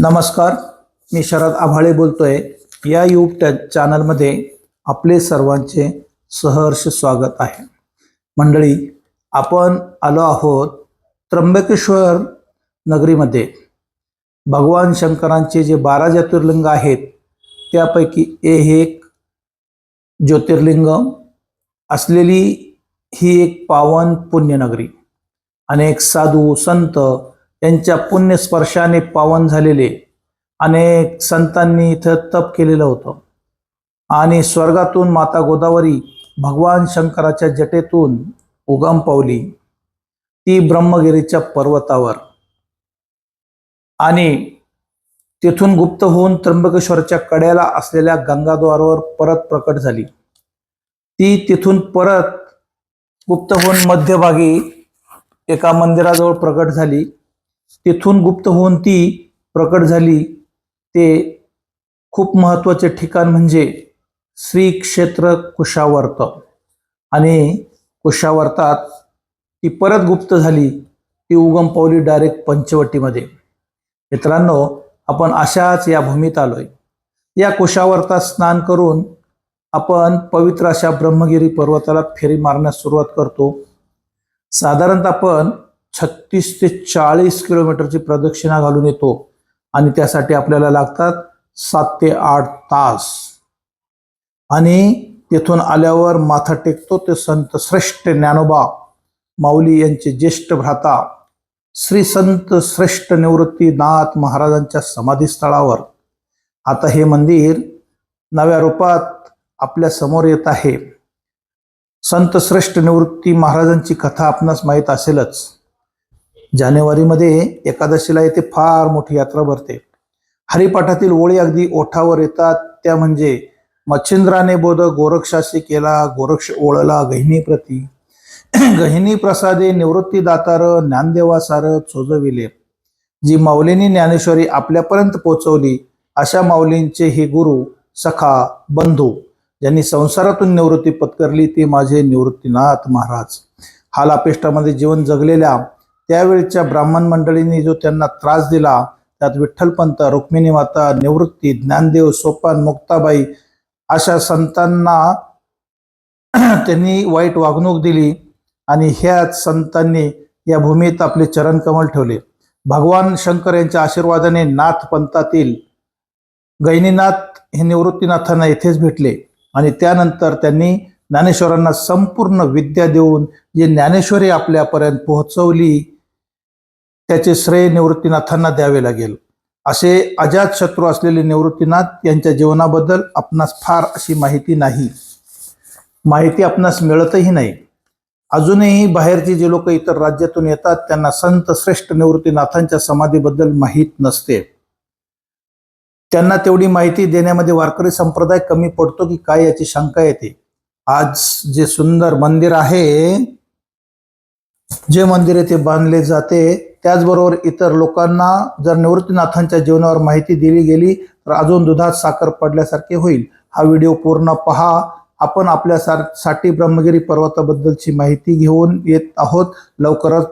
नमस्कार मी शरद आभाळे बोलतोय. या यूट्यूब चॅनलमध्ये आपले सर्वांचे सहर्ष स्वागत आहे. मंडळी आपण आलो आहोत त्र्यंबकेश्वर नगरीमध्ये. भगवान शंकरांचे जे बारा ज्योतिर्लिंग आहेत त्यापैकी ए एक ज्योतिर्लिंग असलेली ही एक पावन पुण्यनगरी. अनेक साधू संत यांच्या पुण्यस्पर्शाने पावन झालेले अनेक संतांनी इथं तप केलेलं होतं. आणि स्वर्गातून माता गोदावरी भगवान शंकराच्या जटेतून उगम पावली. ती ब्रह्मगिरीच्या पर्वतावर. आणि तेथून गुप्त होऊन त्र्यंबकेश्वरच्या कड्याला असलेल्या गंगाद्वारावर परत प्रकट झाली. ती तिथून परत गुप्त होऊन मध्यभागी एका मंदिराजवळ प्रकट झाली. तिथून गुप्त होऊन ती प्रकट झाली. ते खूप महत्त्वाचे ठिकाण म्हणजे श्री क्षेत्र कुशावर्त आणि कुशावर्तात ती परत गुप्त झाली. ती उगम पावली डायरेक्ट पंचवटीमध्ये. मित्रांनो आपण अशाच या भूमीत आलोय. या कुशावर्तात स्नान करून आपण पवित्र अशा ब्रह्मगिरी पर्वताला फेरी मारण्यास सुरुवात करतो. साधारणतः आपण छत्तीस ते चाळीस किलोमीटरची प्रदक्षिणा घालून येतो. आणि त्यासाठी आपल्याला लागतात सात ते आठ तास. आणि तेथून आल्यावर माथा टेकतो ते संत श्रेष्ठ ज्ञानोबा माऊली यांचे ज्येष्ठ भ्राता श्री संत श्रेष्ठ निवृत्तीनाथ महाराजांच्या समाधीस्थळावर. आता हे मंदिर नव्या रूपात आपल्यासमोर येत आहे. संत श्रेष्ठ निवृत्ती महाराजांची कथा आपणास माहीत असेलच. जानेवारीमध्ये एकादशीला येथे फार मोठी यात्रा भरते. हरिपाठातील ओळी अगदी ओठावर येतात. त्या म्हणजे मच्छिंद्राने बोध गोरक्षाशी केला गोरक्ष ओळला गहिनी प्रती. गहिनी प्रसादे निवृत्ती दातार ज्ञानदेवासार चोजविले. जी माऊलींनी ज्ञानेश्वरी आपल्यापर्यंत पोचवली अशा माऊलींचे हे गुरु सखा बंधू ज्यांनी संसारातून निवृत्ती पत्करली ते माझे निवृत्तीनाथ महाराज. हालापेष्टामध्ये जीवन जगलेल्या त्यावेळच्या ब्राह्मण मंडळींनी जो त्यांना त्रास दिला त्यात विठ्ठलपंत रुक्मिणी माता निवृत्ती ज्ञानदेव सोपान मुक्ताबाई अशा संतांना त्यांनी वाईट वागणूक दिली आणि ह्याच संतांनी या भूमीत आपले चरणकमल ठेवले. भगवान शंकर यांच्या आशीर्वादाने नाथ पंथातील गैनीनाथ हे निवृत्तीनाथांना येथेच भेटले आणि त्यानंतर त्यांनी ज्ञानेश्वरांना संपूर्ण विद्या देऊन जे ज्ञानेश्वरी आपल्यापर्यंत पोहोचवली त्याचे श्रेय निवृत्तीनाथांना द्यावे लागेल. असे अजात शत्रू असलेले निवृत्तीनाथ यांच्या जीवनाबद्दल आपणास फार अशी माहिती नाही. माहिती आपणास मिळतही नाही. अजूनही बाहेरचे जे लोक इतर राज्यातून येतात त्यांना संत श्रेष्ठ निवृत्तीनाथांच्या समाधीबद्दल माहीत नसते. त्यांना तेवढी माहिती देण्यामध्ये वारकरी संप्रदाय कमी पडतो की काय याची शंका येते. आज जे सुंदर मंदिर आहे जे मंदिर येथे बांधले जाते त्याचबरोबर इतर लोकांना जर निवृत्तीनाथांच्या जीवनावर माहिती दिली गेली तर अजून दुधात साखर पडल्यासारखे होईल. हा व्हिडिओ पूर्ण पहा. आपण आपल्या साठी ब्रह्मगिरी पर्वताबद्दलची माहिती घेऊन येत आहोत. लवकरच